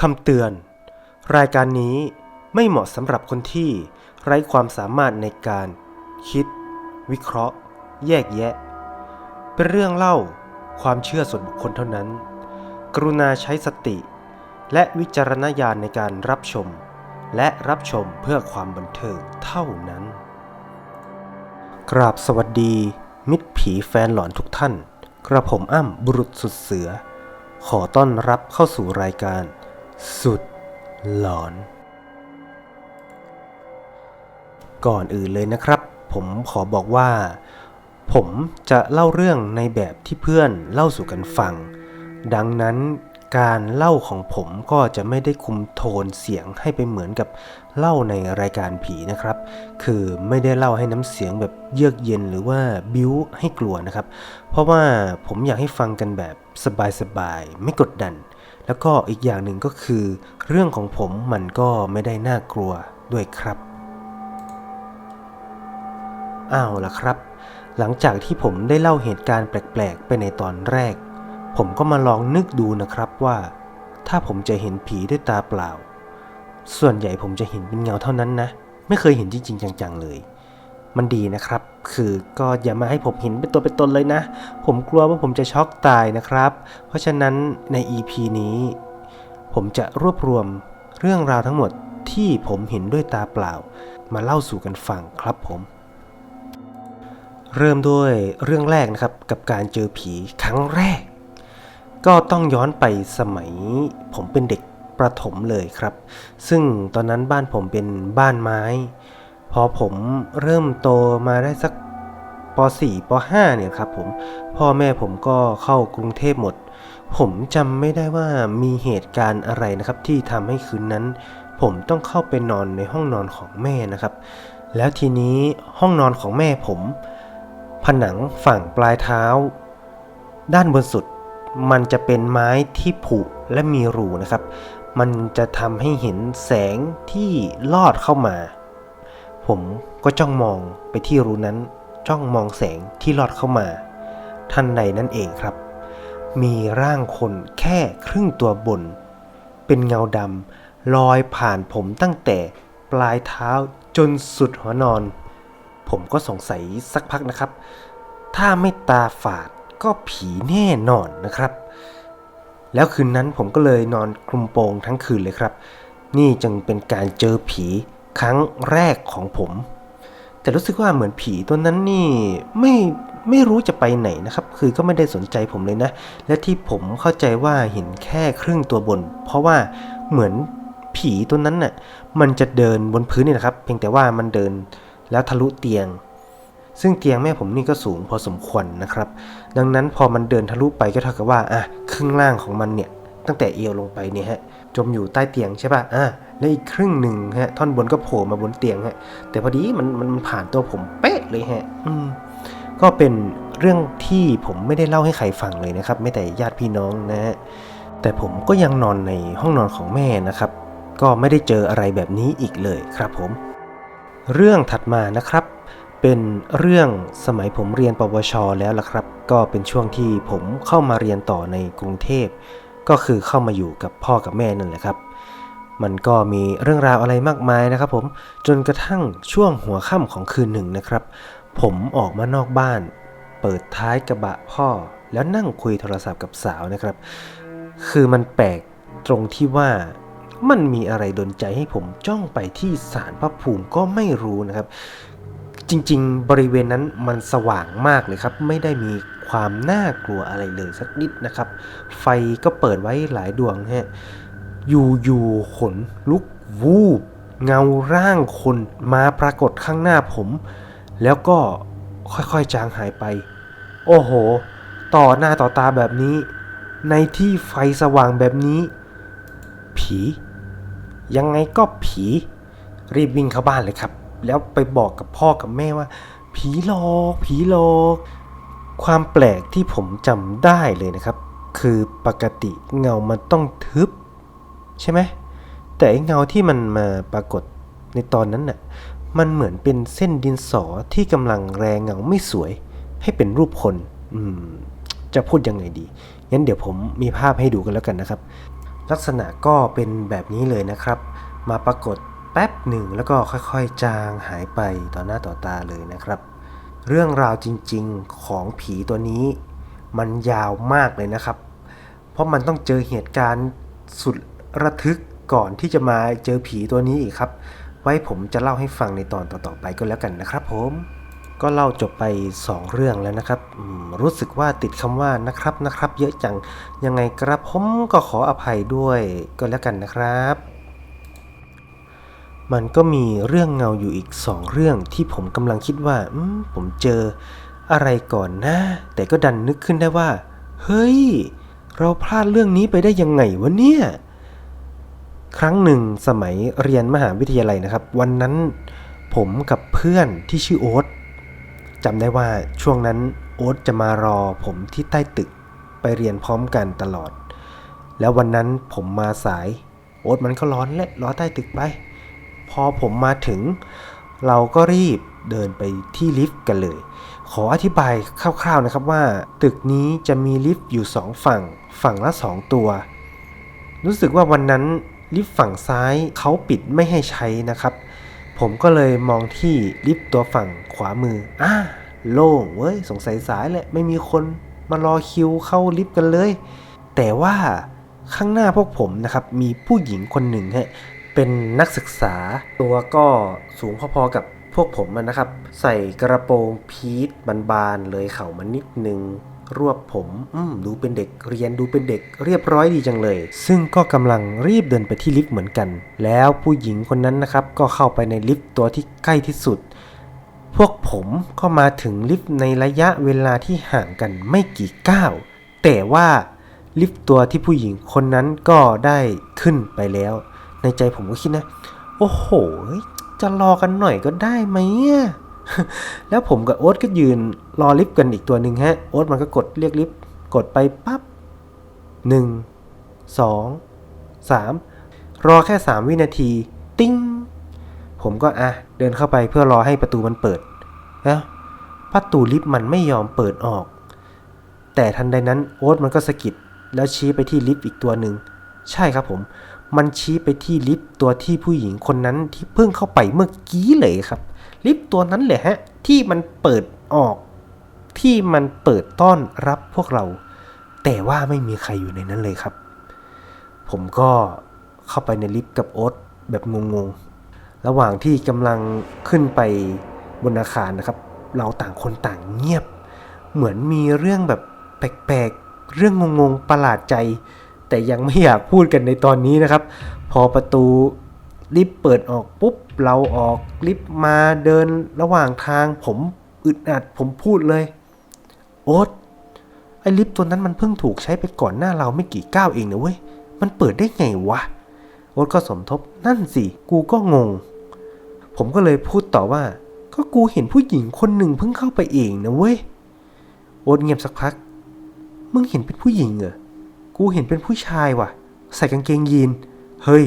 คำเตือน รายการนี้ไม่เหมาะสำหรับคนที่ไร้ความสามารถในการ คิด วิเคราะห์ แยกแยะ เป็นเรื่องเล่าความเชื่อส่วนบุคคลเท่านั้น กรุณาใช้สติ และวิจารณญาณในการรับชม และรับชมเพื่อความบันเทิงเท่านั้น กราบสวัสดี มิตรผีแฟนหลอนทุกท่าน กระผมอ้ำบุรุษสุดเสือ ขอต้อนรับเข้าสู่รายการ สุดหลอน ก่อนอื่นเลยนะครับ ผมขอบอกว่า ผมจะเล่าเรื่องในแบบที่เพื่อนเล่าสู่กันฟัง ดังนั้นการเล่าของผมก็จะไม่ได้คุมโทนเสียงให้ไปเหมือนกับเล่าในรายการผีนะครับ คือไม่ได้เล่าให้น้ำเสียงแบบเยือกเย็นหรือว่าบิ้วให้กลัวนะครับ เพราะว่าผมอยากให้ฟังกันแบบสบายๆไม่กดดัน แล้วก็อีกอย่างหนึ่งก็คือ เรื่องของผมมันก็ไม่ได้น่ากลัวด้วยครับอ้าวล่ะครับ หลังจากที่ผมได้เล่าเหตุการณ์แปลกๆ ไปในตอนแรก ผมก็มาลองนึกดูนะครับว่า ถ้าผมจะเห็นผีด้วยตาเปล่า ส่วนใหญ่ผมจะเห็นเป็นเงาเท่านั้นนะ ไม่เคยเห็นจริงๆ จังๆเลย มันดีนะครับ คือก็อย่ามาให้ผมเห็นเป็นตัวเป็นตนเลยนะ ผมกลัวว่าผมจะช็อกตายนะครับ เพราะฉะนั้นใน EP นี้ ผมจะรวบรวมเรื่องราวทั้งหมดที่ผมเห็นด้วยตาเปล่า มาเล่าสู่กันฟังครับผม เริ่มด้วยเรื่องแรกนะครับกับการเจอผีครั้งแรก ก็ต้องย้อนไปสมัยผมเป็นเด็กประถมเลยครับ ซึ่งตอนนั้นบ้านผมเป็นบ้านไม้ พอผมเริ่มโตมาได้สักป .4 ป .5 เนี่ยครับผมพ่อแม่ผมก็เข้ากรุงเทพหมด ผมจำไม่ได้ว่ามีเหตุการณ์อะไรนะครับ ที่ทำให้คืนนั้น ผมต้องเข้าไปนอนในห้องนอนของแม่นะครับ แล้วทีนี้ห้องนอนของแม่ผม ผนังฝั่งปลายเท้า ด้านบนสุดมันจะเป็นไม้ที่ผุและมีรูนะครับ มันจะทำให้เห็นแสงที่ลอดเข้ามา ผมก็จ้องมองไปที่รูนั้น จ้องมองแสงที่ลอดเข้ามาทันใดนั่นเองครับ มีร่างคนแค่ครึ่งตัวบน เป็นเงาดำลอยผ่านผมตั้งแต่ปลายเท้าจนสุดหัวนอน ผมก็สงสัยสักพักนะครับ ถ้าไม่ตาฝาดก็ผีแน่นอนนะครับ แล้วคืนนั้นผมก็เลยนอนคลุมโปงทั้งคืนเลยครับ นี่จึงเป็นการเจอผี ครั้งแรกของผม แต่รู้สึกว่าเหมือนผีตัวนั้นนี่ไม่ไม่รู้จะไปไหนนะครับ คือก็ไม่ได้สนใจผมเลยนะ และที่ผมเข้าใจว่าเห็นแค่ครึ่งตัวบน เพราะว่าเหมือนผีตัวนั้นน่ะมันจะเดินบนพื้นนี่นะครับ เพียงแต่ว่ามันเดินแล้วทะลุเตียง ซึ่งเตียงแม่ผมนี่ก็สูงพอสมควรนะครับ ดังนั้นพอมันเดินทะลุไปก็เท่ากับว่าอะครึ่งล่างของมันเนี่ยตั้งแต่เอวลงไปเนี่ยฮะ จมอยู่ใต้เตียงใช่ป่ะอะแล้วอีกครึ่งหนึ่งฮะท่อนบนก็โผล่มาบนเตียงฮะ แต่พอดีมันมันผ่านตัวผมเป๊ะเลยฮะ อืมก็เป็นเรื่องที่ผมไม่ได้เล่าให้ใครฟังเลยนะครับ ไม่แต่ญาติพี่น้องนะฮะแต่ผมก็ยังนอนในห้องนอนของแม่นะครับ ก็ไม่ได้เจออะไรแบบนี้อีกเลยครับผม เรื่องถัดมานะครับ เป็นเรื่องสมัยผมเรียนปวชแล้วล่ะครับ ก็เป็นช่วงที่ผมเข้ามาเรียนต่อในกรุงเทพ ก็คือเข้ามาอยู่กับพ่อกับแม่นั่นแหละครับ มันก็มีเรื่องราวอะไรมากมายนะครับผมจนกระทั่งช่วงหัวค่ำของคืนหนึ่งนะครับ ผมออกมานอกบ้าน เปิดท้ายกระบะพ่อ แล้วนั่งคุยโทรศัพท์กับสาวนะครับ คือมันแปลกตรงที่ว่ามันมีอะไรดนใจให้ผมจ้องไปที่ศาลพระภูมิก็ไม่รู้นะครับ จริงๆ บริเวณนั้นมันสว่างมากเลยครับ ไม่ได้มี ความน่ากลัวอะไรเลยสักนิดนะครับ ไฟก็เปิดไว้หลายดวงฮะอยู่ๆขนลุกวูบเงาร่างคนมาปรากฏข้างหน้าผม แล้วก็ค่อยๆจางหายไป โอ้โห ต่อหน้าต่อตาแบบนี้ ในที่ไฟสว่างแบบนี้ ผี ยังไงก็ผี รีบวิ่งเข้าบ้านเลยครับ แล้วไปบอกกับพ่อกับแม่ว่า ผีหลอก ผีหลอก ความแปลกที่ผมจำได้เลยนะครับ คือปกติเงามันต้องทึบ ใช่ไหมแต่เงาที่มันมาปรากฏในตอนนั้นน่ะมันเหมือนเป็นเส้นดินสอที่กำลังแรงเงาไม่สวย ให้เป็นรูปคน อืม จะพูดยังไงดีงั้นเดี๋ยวผมมีภาพให้ดูกันแล้วกันนะครับ ลักษณะก็เป็นแบบนี้เลยนะครับ มาปรากฏแป๊บหนึ่งแล้วก็ค่อยๆ จางหายไปต่อหน้าต่อตาเลยนะครับ เรื่องราวจริงๆของผีตัวนี้ มันยาวมากเลยนะครับ เพราะมันต้องเจอเหตุการณ์สุดระทึกก่อนที่จะมาเจอผีตัวนี้อีกครับ ไว้ผมจะเล่าให้ฟังในตอนต่อๆไปก็แล้วกันนะครับ ผมก็เล่าจบไป 2 เรื่องแล้วนะครับรู้สึกว่าติดคำว่านะครับนะครับ เยอะจังยังไงกระผมก็ขออภัยด้วยก็แล้วกันนะครับ มันก็มีเรื่องเงาอยู่อีกสองเรื่องที่ผมกำลังคิดว่าอมผมเจออะไรก่อนนะ แต่ก็ดันนึกขึ้นได้ว่า เฮ้ย เราพลาดเรื่องนี้ไปได้ยังไงวะเนี่ย ครั้งหนึ่งสมัยเรียนมหาวิทยาลัยนะครับ วันนั้นผมกับเพื่อนที่ชื่อโอ๊ตจำได้ว่าช่วงนั้นโอ๊ตจะมารอผมที่ใต้ตึกไปเรียนพร้อมกันตลอด แล้ววันนั้นผมมาสาย โอ๊ตมันก็ร้อนและรอใต้ตึกไป พอผมมาถึง เราก็รีบเดินไปที่ลิฟต์กันเลย ขออธิบายคร่าวๆนะครับว่า ตึกนี้จะมีลิฟต์อยู่สองฝั่ง ฝั่งละสองตัว รู้สึกว่าวันนั้นลิฟต์ฝั่งซ้ายเขาปิดไม่ให้ใช้นะครับ ผมก็เลยมองที่ลิฟต์ตัวฝั่งขวามืออ่าโล่งเว้ยสงสัยสายแหละไม่มีคนมารอคิวเข้าลิฟต์กันเลย แต่ว่าข้างหน้าพวกผมนะครับมีผู้หญิงคนหนึ่งฮะ เป็นนักศึกษา ตัวก็สูงพอๆกับพวกผมนะครับ ใส่กระโปรงพีทบานๆเลยเข่ามานิดนึงรวบผมอืมดูเป็นเด็กเรียนดูเป็นเด็กเรียบร้อยดีจังเลย ซึ่งก็กำลังรีบเดินไปที่ลิฟต์เหมือนกัน แล้วผู้หญิงคนนั้นนะครับ ก็เข้าไปในลิฟต์ตัวที่ใกล้ที่สุด พวกผมก็มาถึงลิฟต์ในระยะเวลาที่ห่างกันไม่กี่ก้าวแต่ว่าลิฟต์ตัวที่ผู้หญิงคนนั้นก็ได้ขึ้นไปแล้ว ในใจผมก็คิดนะ โอ้โห จะรอกันหน่อยก็ได้ไหมแล้วผมกับโอ๊ตก็ยืนรอลิฟต์กันอีกตัวหนึ่งฮะ โอ๊ตมันก็กดเรียกลิฟต์กดไปปั๊บหนึ่งสองสามรอแค่สามวินาที ติ้ง ผมก็อะ เดินเข้าไปเพื่อรอให้ประตูมันเปิดแล้วประตูลิฟต์มันไม่ยอมเปิดออก แต่ทันใดนั้นโอ๊ตมันก็สะกิดแล้วชี้ไปที่ลิฟต์อีกตัวหนึ่ง ใช่ครับผม มันชี้ไปที่ลิฟต์ตัวที่ผู้หญิงคนนั้นที่เพิ่งเข้าไปเมื่อกี้เลยครับ ลิฟต์ตัวนั้นเลยฮะ ที่มันเปิดออก ที่มันเปิดต้อนรับพวกเรา แต่ว่าไม่มีใครอยู่ในนั้นเลยครับ ผมก็เข้าไปในลิฟต์กับโอ๊ตแบบงงๆ ระหว่างที่กำลังขึ้นไปบนอาคารนะครับ เราต่างคนต่างเงียบ เหมือนมีเรื่องแบบแปลกๆ เรื่องงงๆ ประหลาดใจ แต่ยังไม่อยากพูดกันในตอนนี้นะครับ พอประตูลิฟต์เปิดออกปุ๊บ เราออกลิฟต์มาเดินระหว่างทาง ผมอึดอัดผมพูดเลย โอ๊ตไอ้ลิฟต์ตัวนั้นมันเพิ่งถูกใช้ไปก่อนหน้าเราไม่กี่ก้าวเองนะเว้ย มันเปิดได้ไงวะ โอ๊ตก็สมทบนั่นสิ กูก็งง ผมก็เลยพูดต่อว่า ก็กูเห็นผู้หญิงคนหนึ่งเพิ่งเข้าไปเองนะเว้ย โอ๊ตเงียบสักพัก มึงเห็นเป็นผู้หญิงเหรอ กูเห็นเป็นผู้ชายว่ะ ใส่กางเกงยีน เฮ้ย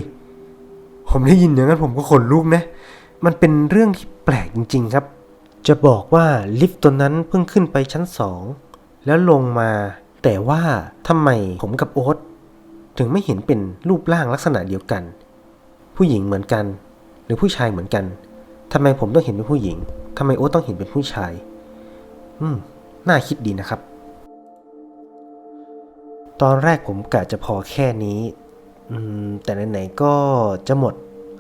ผมได้ยินอย่างนั้นผมก็ขนลุกนะ มันเป็นเรื่องที่แปลกจริง ๆ ครับ จะบอกว่าลิฟต์ตัวนั้นเพิ่งขึ้นไปชั้นสองแล้วลงมา แต่ว่าทำไมผมกับโอ๊ตถึงไม่เห็นเป็นรูปร่างลักษณะเดียวกัน ผู้หญิงเหมือนกัน หรือผู้ชายเหมือนกันทำไมผมต้องเห็นเป็นผู้หญิงทำไมโอ๊ตต้องเห็นเป็นผู้ชาย อืม น่าคิดดีนะครับ ตอนแรกผมกะจะพอแค่นี้แต่ไหนๆก็จะหมด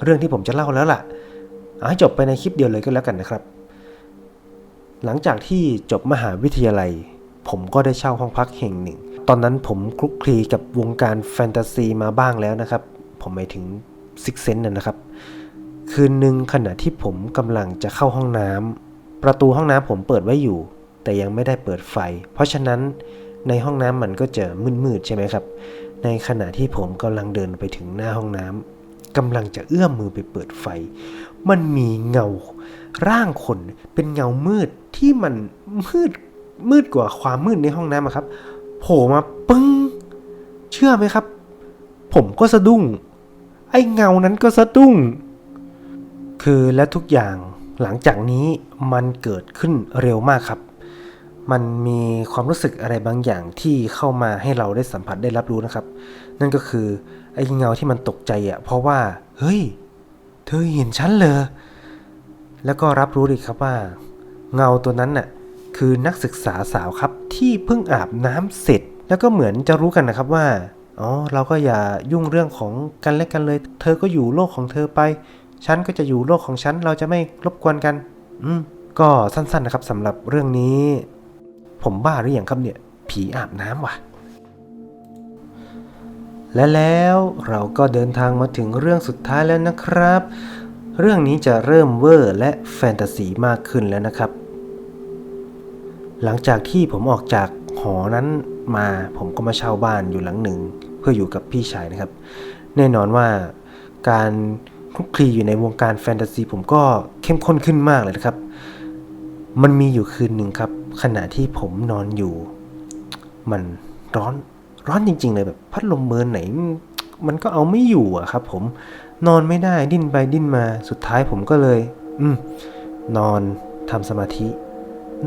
เรื่องที่ผมจะเล่าแล้วล่ะ เอาให้จบไปในคลิปเดียวเลยก็แล้วกันนะครับ หลังจากที่จบมหาวิทยาลัย ผมก็ได้เช่าห้องพักแห่งหนึ่ง ตอนนั้นผมคลุกคลีกับวงการแฟนตาซีมาบ้างแล้วนะครับ ผมหมายถึงซิกเซนนะครับ คืนหนึ่งขณะที่ผมกำลังจะเข้าห้องน้ำประตูห้องน้ำผมเปิดไว้อยู่ แต่ยังไม่ได้เปิดไฟ เพราะฉะนั้น ในห้องน้ำมันก็จะมืดๆใช่ไหมครับ ในขณะที่ผมกำลังเดินไปถึงหน้าห้องน้ำกำลังจะเอื้อมมือไปเปิดไฟ มันมีเงาร่างคนเป็นเงามืดที่มันมืดมืดกว่าความมืดในห้องน้ำครับโผล่มาปึ้ง เชื่อไหมครับ ผมก็สะดุ้ง ไอ้เงานั้นก็สะดุ้ง คือและทุกอย่างหลังจากนี้มันเกิดขึ้นเร็วมากครับ มันมีความรู้สึกอะไรบางอย่างที่เข้ามาให้เราได้สัมผัสได้รับรู้นะครับ นั่นก็คือไอ้เงาที่มันตกใจอะ่ะเพราะว่า เฮ้ย เธอเห็นฉันเหรอแล้วก็รับรู้ดีครับว่า เงาตัวนั้นน่ะคือนักศึกษาสาวครับที่เพิ่งอาบน้ำเสร็จ แล้วก็เหมือนจะรู้กันนะครับว่าอ๋อเราก็อย่ายุ่งเรื่องของกันและกันเลย เธอก็อยู่โลกของเธอไป ฉันก็จะอยู่โลกของฉันเราจะไม่รบกวนกัน อืมก็สั้นๆนะครับสำหรับเรื่องนี้ ผมบ้าหรืออยังครับเนี่ย ผีอาบน้ำว่ะ และแล้วเราก็เดินทางมาถึงเรื่องสุดท้ายแล้วนะครับ เรื่องนี้จะเริ่มเวอร์และแฟนตาซีมากขึ้นแล้วนะครับ หลังจากที่ผมออกจากหอนั้นมาผมก็มาเช่าบ้านอยู่หลังหนึ่ง เพื่ออยู่กับพี่ชายนะครับ แน่นอนว่าการคลุกคลีอยู่ในวงการแฟนตาซีผมก็เข้มข้นขึ้นมากเลยนะครับ มันมีอยู่คืนหนึ่งครับ ขณะที่ผมนอนอยู่ มันร้อนร้อนจริง ๆ เลยแบบพัดลมเบอร์ไหน มันก็เอาไม่อยู่อะครับผมนอนไม่ได้ดิ้นไปดิ้นมาสุดท้ายผมก็เลย อืมนอนทำสมาธิ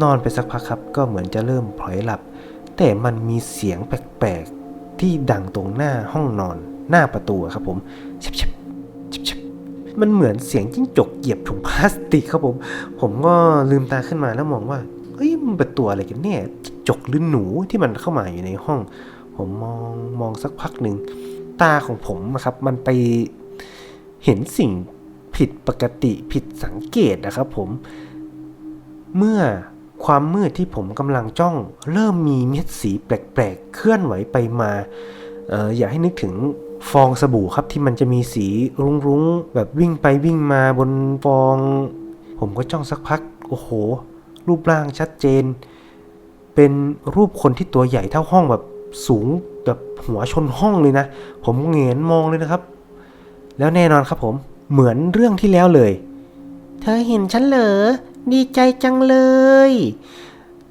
นอนไปสักพักครับ ก็เหมือนจะเริ่มพลอยหลับ แต่มันมีเสียงแปลกๆ ที่ดังตรงหน้าห้องนอนหน้าประตูครับผมชิบชิบชิบชิบมันเหมือนเสียงจิ้งจกเหยียบถุงพลาสติกครับผม ผมก็ลืมตาขึ้นมาแล้วมองว่า มันเป็นตัวอะไรกันเนี่ยจิ้งจกหรือหนูที่มันเข้ามาอยู่ในห้อง ผมมองมองสักพักหนึ่งตาของผมนะครับ มันไปเห็นสิ่งผิดปกติผิดสังเกตนะครับ ผม เมื่อความมืดที่ผมกำลังจ้อง เริ่มมีเม็ดสีแปลกๆ เคลื่อนไหวไปมาเอออยากให้นึกถึงฟองสบู่ครับที่มันจะมีสีรุ้งๆ แบบวิ่งไปวิ่งมาบนฟอง ผมก็จ้องสักพัก โอ้โห รูปร่างชัดเจน เป็นรูปคนที่ตัวใหญ่เท่าห้องแบบสูงแบบหัวชนห้องเลยนะ ผมเงนมองเลยนะครับ แล้วแน่นอนครับผมเหมือนเรื่องที่แล้วเลย เธอเห็นฉันเหรอดีใจจังเลย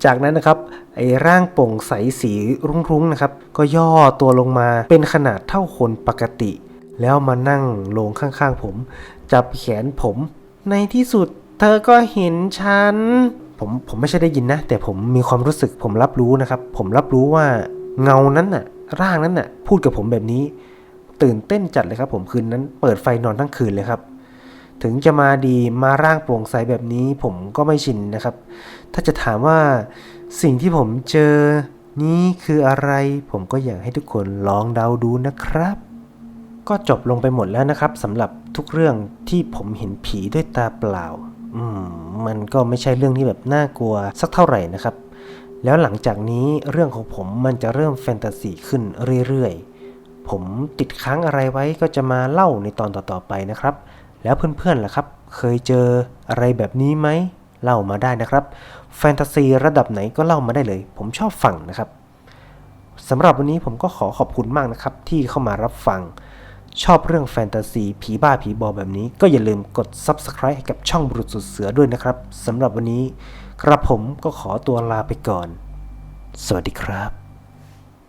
จากนั้นนะครับไอ้ร่างโปร่งใสสีรุ้งๆนะครับ ก็ย่อตัวลงมาเป็นขนาดเท่าคนปกติ แล้วมานั่งลงข้างๆผม จับแขนผม ในที่สุดเธอก็เห็นฉัน ผมผมไม่ใช่ได้ยินนะ แต่ผมมีความรู้สึกผมรับรู้นะครับ ผมรับรู้ว่าเงานั้นน่ะ ร่างนั้นน่ะ พูดกับผมแบบนี้ ตื่นเต้นจัดเลยครับ ผมคืนนั้นเปิดไฟนอนทั้งคืนเลยครับ ถึงจะมาดีมาร่างโปร่งใสแบบนี้ ผมก็ไม่ชินนะครับ ถ้าจะถามว่าสิ่งที่ผมเจอนี้คืออะไร ผมก็อยากให้ทุกคนลองเดาดูนะครับ ก็จบลงไปหมดแล้วนะครับสำหรับทุกเรื่องที่ผมเห็นผีด้วยตาเปล่า มันก็ไม่ใช่เรื่องที่แบบน่ากลัวสักเท่าไหร่นะครับ แล้วหลังจากนี้เรื่องของผมมันจะเริ่มแฟนตาซีขึ้นเรื่อยๆ ผมติดค้างอะไรไว้ก็จะมาเล่าในตอนต่อๆไปนะครับ แล้วเพื่อนๆล่ะครับ เคยเจออะไรแบบนี้ไหมเล่ามาได้นะครับ แฟนตาซีระดับไหนก็เล่ามาได้เลย ผมชอบฟังนะครับสำหรับวันนี้ผมก็ขอขอบคุณมากนะครับ ที่เข้ามารับฟัง ชอบเรื่องแฟนตาซีผีบ้าผีบอแบบนี้ ก็อย่าลืมกด Subscribe ให้กับช่องบุรุษสุดเสือด้วยนะครับสำหรับวันนี้ ครับผมก็ขอตัวลาไปก่อน สวัสดีครับ